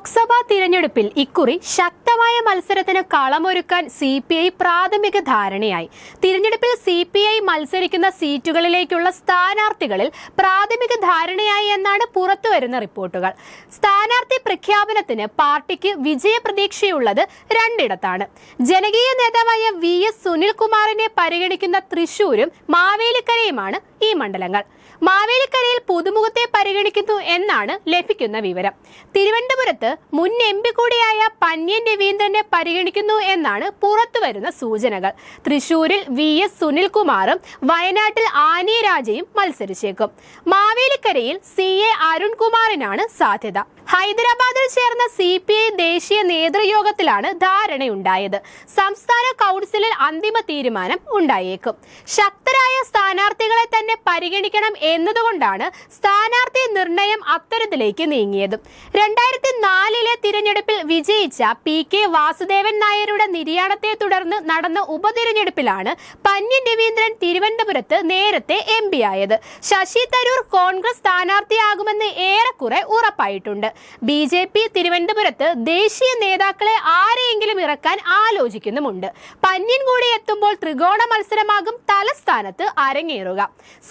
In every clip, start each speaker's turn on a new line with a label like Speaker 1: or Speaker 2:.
Speaker 1: ലോക്സഭാ തിരഞ്ഞെടുപ്പിൽ ഇക്കുറി ശക്തമായ മത്സരത്തിന് കളമൊരുക്കാൻ സി പി ഐ പ്രാഥമിക ധാരണയായി. തിരഞ്ഞെടുപ്പിൽ സി പി ഐ മത്സരിക്കുന്ന സീറ്റുകളിലേക്കുള്ള സ്ഥാനാർത്ഥികളിൽ പ്രാഥമിക ധാരണയായി എന്നാണ് പുറത്തുവരുന്ന റിപ്പോർട്ടുകൾ. സ്ഥാനാർത്ഥി പ്രഖ്യാപനത്തിന് പാർട്ടിക്ക് വിജയപ്രതീക്ഷയുള്ളത് രണ്ടിടത്താണ്. ജനകീയ നേതാവായ വി എസ് സുനിൽകുമാറിനെ പരിഗണിക്കുന്ന തൃശൂരും മാവേലിക്കരയുമാണ് ഈ മണ്ഡലങ്ങൾ. മാവേലിക്കരയിൽ പുതുമുഖത്തെ പരിഗണിക്കുന്നു എന്നാണ് ലഭിക്കുന്ന വിവരം. തിരുവനന്തപുരത്ത് മുൻ എം പി കൂടിയായ പന്യൻ രവീന്ദ്രനെ പരിഗണിക്കുന്നു എന്നാണ് പുറത്തുവരുന്ന സൂചനകൾ. തൃശൂരിൽ വി എസ് സുനിൽകുമാറും വയനാട്ടിൽ ആനി രാജയും മത്സരിച്ചേക്കും. മാവേലിക്കരയിൽ സി എ അരുൺകുമാറിനാണ് സാധ്യത. ഹൈദരാബാദിൽ ചേർന്ന സി പി ഐ ദേശീയ നേതൃയോഗത്തിലാണ് ധാരണയുണ്ടായത്. സംസ്ഥാന കൗൺസിലിൽ അന്തിമ തീരുമാനം ഉണ്ടായേക്കും. ശക്തരായ സ്ഥാനാർത്ഥികളെ തന്നെ പരിഗണിക്കണം എന്നതുകൊണ്ടാണ് സ്ഥാനാർത്ഥി നിർണയം അത്തരത്തിലേക്ക് നീങ്ങിയത്. രണ്ടായിരത്തി നാലിലെ തിരഞ്ഞെടുപ്പിൽ വിജയിച്ച പി കെ വാസുദേവൻ നായരുടെ നിര്യാണത്തെ തുടർന്ന് നടന്ന ഉപതിരഞ്ഞെടുപ്പിലാണ് പന്നി രവീന്ദ്രൻ തിരുവനന്തപുരത്ത് നേരത്തെ എം പി ആയത്. ശശി തരൂർ കോൺഗ്രസ് സ്ഥാനാർത്ഥിയാകുമെന്ന് ഏറെക്കുറെ ഉറപ്പായിട്ടുണ്ട്. ബി ജെ പി തിരുവനന്തപുരത്ത് ദേശീയ നേതാക്കളെ ആരെയെങ്കിലും ഇറക്കാൻ ആലോചിക്കുന്നുമുണ്ട്. പന്യൻ കൂടി എത്തുമ്പോൾ ത്രികോണ മത്സരമാകും തലസ്ഥാനത്ത് അരങ്ങേറുക.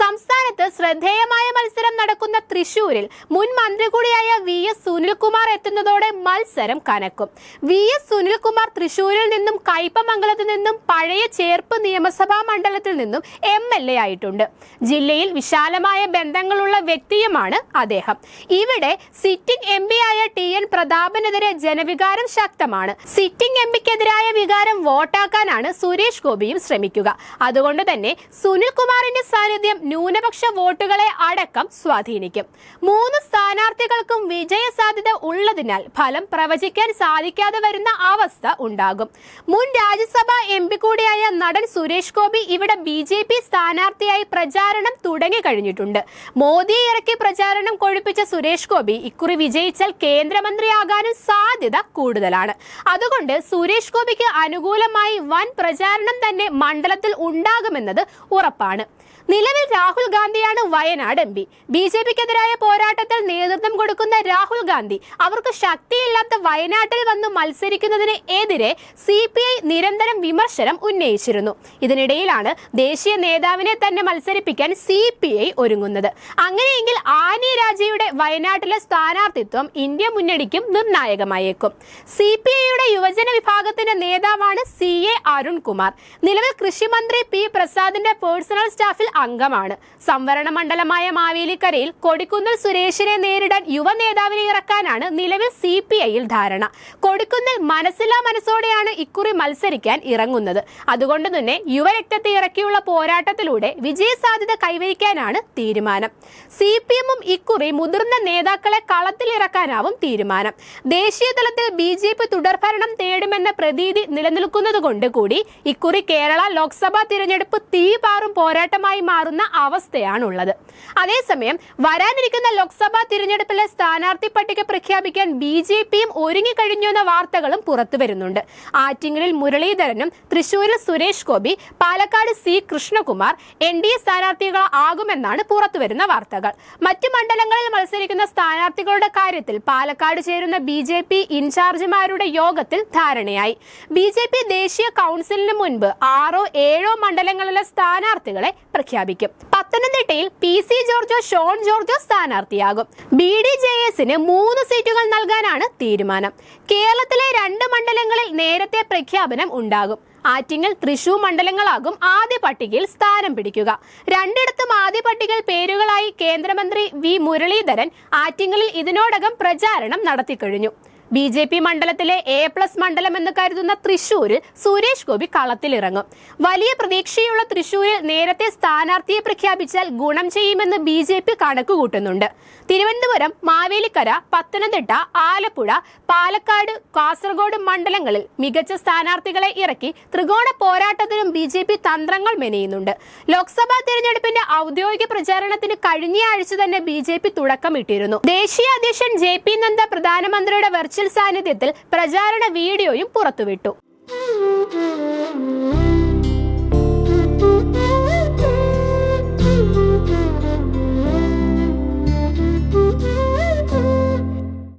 Speaker 1: സംസ്ഥാനത്ത് ശ്രദ്ധേയമായ മത്സരം നടക്കുന്ന തൃശൂരിൽ മുൻ മന്ത്രി കൂടിയായ വി എസ് സുനിൽകുമാർ എത്തുന്നതോടെ മത്സരം കനക്കും. വി എസ് സുനിൽകുമാർ തൃശൂരിൽ നിന്നും കയ്പമംഗലത്ത് നിന്നും പഴയ ചേർപ്പ് നിയമസഭാ മണ്ഡലത്തിൽ നിന്നും എം എൽ എ ആയിട്ടുണ്ട്. ജില്ലയിൽ വിശാലമായ ബന്ധങ്ങളുള്ള വ്യക്തിയുമാണ് അദ്ദേഹം. ഇവിടെ സിറ്റിംഗ് എം പി ആയ ടി എൻ പ്രതാപനെതിരെ ജനവികാരം ശക്തമാണ്. സിറ്റിംഗ് എം പിക്കെതിരായ വികാരം വോട്ടാക്കാനാണ് സുരേഷ് ഗോപിയും ശ്രമിക്കുക. അതുകൊണ്ട് തന്നെ സുനിൽ കുമാറിന്റെ സാന്നിധ്യം ന്യൂനപക്ഷ വോട്ടുകളെ അടക്കം സ്വാധീനിക്കും. മൂന്ന് സ്ഥാനാർത്ഥികൾക്കും വിജയ സാധ്യത ഉള്ളതിനാൽ ഫലം പ്രവചിക്കാൻ സാധിക്കാതെ വരുന്ന അവസ്ഥ ഉണ്ടാകും. മുൻ രാജ്യസഭാ എം പി കൂടിയായ നടൻ സുരേഷ് ഗോപി ഇവിടെ ബി ജെ പി സ്ഥാനാർത്ഥിയായി പ്രചാരണം തുടങ്ങിക്കഴിഞ്ഞിട്ടുണ്ട്. മോദിയെ ഇറക്കി പ്രചാരണം കൊഴുപ്പിച്ച സുരേഷ് ഗോപി ഇക്കുറി വിജയിച്ചാൽ കേന്ദ്രമന്ത്രിയാകാനും സാധ്യത കൂടുതലാണ്. അതുകൊണ്ട് സുരേഷ് ഗോപിക്ക് അനുകൂലമായി വൻ പ്രചാരണം തന്നെ മണ്ഡലത്തിൽ ഉണ്ടാകുമെന്നത് ഉറപ്പാണ്. നിലവിൽ Rahul ഗാന്ധിയാണ് Wayanad M P. B J പിക്കെതിരായ പോരാട്ടത്തിൽ നേതൃത്വം കൊടുക്കുന്ന രാഹുൽ ഗാന്ധി അവർക്ക് ശക്തിയില്ലാത്ത വയനാട്ടിൽ വന്ന് മത്സരിക്കുന്നതിന് എതിരെ സി പി ഐ നിരന്തരം വിമർശനം ഉന്നയിച്ചിരുന്നു. ഇതിനിടയിലാണ് ദേശീയ നേതാവിനെ തന്നെ മത്സരിപ്പിക്കാൻ സി പി ഐ ഒരുങ്ങുന്നത്. അങ്ങനെയെങ്കിൽ ആനി രാജയുടെ വയനാട്ടിലെ സ്ഥാനാർത്ഥിത്വം ഇന്ത്യ മുന്നണിക്കും നിർണായകമായേക്കും. സി പി ഐയുടെ യുവജന വിഭാഗത്തിന്റെ നേതാവാണ് സി എ അരുൺകുമാർ. നിലവിൽ കൃഷിമന്ത്രി പി പ്രസാദിന്റെ പേഴ്സണൽ സ്റ്റാഫിൽ അംഗമാണ്. സംവരണ മണ്ഡലമായ മാവേലിക്കരയിൽ കൊടിക്കുന്നിൽ സുരേഷിനെ നേരിടാൻ യുവ നേതാവിനെ ഇറക്കാനാണ് നിലവിൽ സി പി ഐയിൽ ധാരണ. കൊടിക്കുന്നിൽ മനസ്സില്ലാ മനസ്സോടെയാണ് ഇക്കുറി മത്സരിക്കാൻ ഇറങ്ങുന്നത്. അതുകൊണ്ട് തന്നെ യുവരക്തത്തെ ഇറക്കിയുള്ള പോരാട്ടത്തിലൂടെ വിജയസാധ്യത കൈവരിക്കാനാണ് തീരുമാനം. സി പി എമ്മും ഇക്കുറി മുതിർന്ന നേതാക്കളെ കളത്തിലിറക്കാനാവും തീരുമാനം. ദേശീയ തലത്തിൽ ബി ജെ പി തുടർഭരണം നേടുമെന്ന പ്രതീതി നിലനിൽക്കുന്നതുകൊണ്ട് കൂടി ഇക്കുറി കേരള ലോക്സഭാ തിരഞ്ഞെടുപ്പ് തീപാറും പോരാട്ടമായി മാറുന്ന അവസ്ഥയാണുള്ളത്. അതേസമയം വരാനിരിക്കുന്ന ലോക്സഭാ തിരഞ്ഞെടുപ്പിലെ സ്ഥാനാർത്ഥി പട്ടിക പ്രഖ്യാപിക്കാൻ ബി ജെ പിയും ഒരുങ്ങിക്കഴിഞ്ഞു എന്ന വാർത്തകളും പുറത്തു വരുന്നുണ്ട്. ആറ്റിങ്ങലിൽ മുരളീധരനും തൃശൂരിൽ Suresh Gopi Palakkad C Krishnakumar N D A സ്ഥാനാർത്ഥികളാകുമെന്നാണ് പുറത്തുവരുന്ന വാർത്തകൾ. മറ്റു മണ്ഡലങ്ങളിൽ മത്സരിക്കുന്ന സ്ഥാനാർത്ഥികളുടെ കാര്യത്തിൽ പാലക്കാട് ചേരുന്ന ബി ജെ പി ഇൻചാർജുമാരുടെ യോഗത്തിൽ ധാരണയായി. ബി ജെ പി ദേശീയ കൗൺസിലിന് മുൻപ് ആറോ ഏഴോ മണ്ഡലങ്ങളിലെ സ്ഥാനാർത്ഥികളെ പ്രഖ്യാപിക്കും. പത്തനംതിട്ടയിൽ പി സി ജോർജോ ഷോൺ ജോർജോ സ്ഥാനാർത്ഥിയാകും. ബി ഡി ജെ എസിന് മൂന്ന് സീറ്റുകൾ നൽകാനാണ് തീരുമാനം. കേരളത്തിലെ രണ്ട് മണ്ഡലങ്ങളിൽ നേരത്തെ പ്രഖ്യാപനം ഉണ്ടാകും. ആറ്റിങ്ങൽ തൃശൂർ മണ്ഡലങ്ങളാകും ആദ്യ പട്ടികയിൽ സ്ഥാനം പിടിക്കുക. രണ്ടിടത്തും ആദ്യ പട്ടികയിൽ പേരുകളായി കേന്ദ്രമന്ത്രി വി മുരളീധരൻ ആറ്റിങ്ങലിൽ ഇതിനോടകം പ്രചാരണം നടത്തിക്കഴിഞ്ഞു. ബി ജെ പി മണ്ഡലത്തിലെ എ പ്ലസ് മണ്ഡലം എന്ന് കരുതുന്ന തൃശൂരിൽ സുരേഷ് ഗോപി കളത്തിലിറങ്ങും. വലിയ പ്രതീക്ഷയുള്ള തൃശൂരിൽ നേരത്തെ സ്ഥാനാർത്ഥിയെ പ്രഖ്യാപിച്ചാൽ ഗുണം ചെയ്യുമെന്ന് ബി ജെ പി കണക്ക് കൂട്ടുന്നുണ്ട് തിരുവനന്തപുരം മാവേലിക്കര പത്തനംതിട്ട ആലപ്പുഴ പാലക്കാട് കാസർഗോഡ് മണ്ഡലങ്ങളിൽ മികച്ച സ്ഥാനാർത്ഥികളെ ഇറക്കി ത്രികോണ പോരാട്ടത്തിനും ബി ജെ പി തന്ത്രങ്ങൾ മെനയുന്നുണ്ട്. ലോക്സഭാ തിരഞ്ഞെടുപ്പിന്റെ ഔദ്യോഗിക പ്രചാരണത്തിന് കഴിഞ്ഞ ആഴ്ച തന്നെ ബി ജെ പി തുടക്കമിട്ടിരുന്നു. ദേശീയ അധ്യക്ഷൻ ജെ പി നദ്ദ പ്രധാനമന്ത്രിയുടെ വെർച്വൽ സാന്നിധ്യത്തിൽ പ്രചാരണ വീഡിയോയും പുറത്തുവിട്ടു.